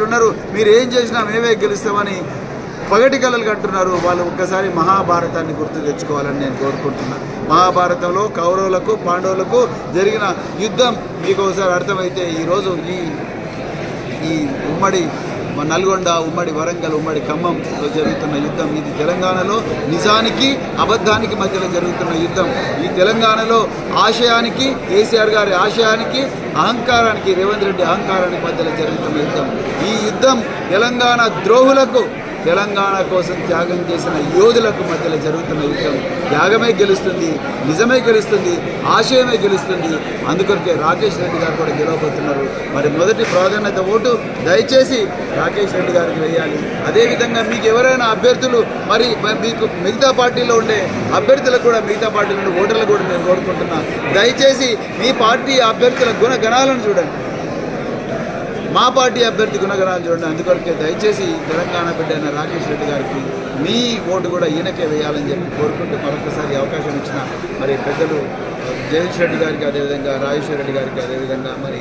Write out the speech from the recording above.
పార్టీలు ఉన్నారు. మీరు ఏం చేసినా మేమే గెలుస్తామని పగటి కళలు కంటున్నారు. వాళ్ళు ఒక్కసారి మహాభారతాన్ని గుర్తు తెచ్చుకోవాలని నేను కోరుకుంటున్నాను మహాభారతంలో కౌరవులకు పాండవులకు జరిగిన యుద్ధం మీకు ఒకసారి అర్థమైతే ఈరోజు ఈ ఈ ఉమ్మడి మా నల్గొండ ఉమ్మడి వరంగల్ ఉమ్మడి ఖమ్మంలో జరుగుతున్న యుద్ధం. ఇది తెలంగాణలో నిజానికి అబద్ధానికి మధ్యలో జరుగుతున్న యుద్ధం. ఈ తెలంగాణలో ఆశయానికి కేసీఆర్ గారి ఆశయానికి అహంకారానికి రేవంత్ రెడ్డి అహంకారానికి మధ్యలో జరుగుతున్న యుద్ధం. ఈ యుద్ధం తెలంగాణ ద్రోహులకు తెలంగాణ కోసం త్యాగం చేసిన యోధులకు మధ్యలో జరుగుతున్న యుద్ధం త్యాగమే గెలుస్తుంది నిజమే గెలుస్తుంది ఆశయమే గెలుస్తుంది. అందుకొరకే రాకేష్ రెడ్డి గారు కూడా గెలవబోతున్నారు. మరి మొదటి ప్రాధాన్యత ఓటు దయచేసి రాకేష్ రెడ్డి గారికి వేయాలి. అదేవిధంగా మీకు ఎవరైనా అభ్యర్థులు మరి మీకు మిగతా పార్టీలో ఉండే అభ్యర్థులకు కూడా మిగతా పార్టీలో ఉండే ఓటర్లు కూడా నేను కోరుకుంటున్నా. దయచేసి మీ పార్టీ అభ్యర్థుల గుణగణాలను చూడండి. మా పార్టీ అభ్యర్థి గుణగణాలు చూడండి అందుకొరకే దయచేసి తెలంగాణ బిడ్డ అయిన రాకేష్ రెడ్డి గారికి మీ ఓటు కూడా ఈయనకే వేయాలని చెప్పి కోరుకుంటూ మరొకసారి అవకాశం ఇచ్చిన మరి పెద్దలు జగదీష్ రెడ్డి గారికి అదేవిధంగా రాజేశ్వర రెడ్డి గారికి అదేవిధంగా మరి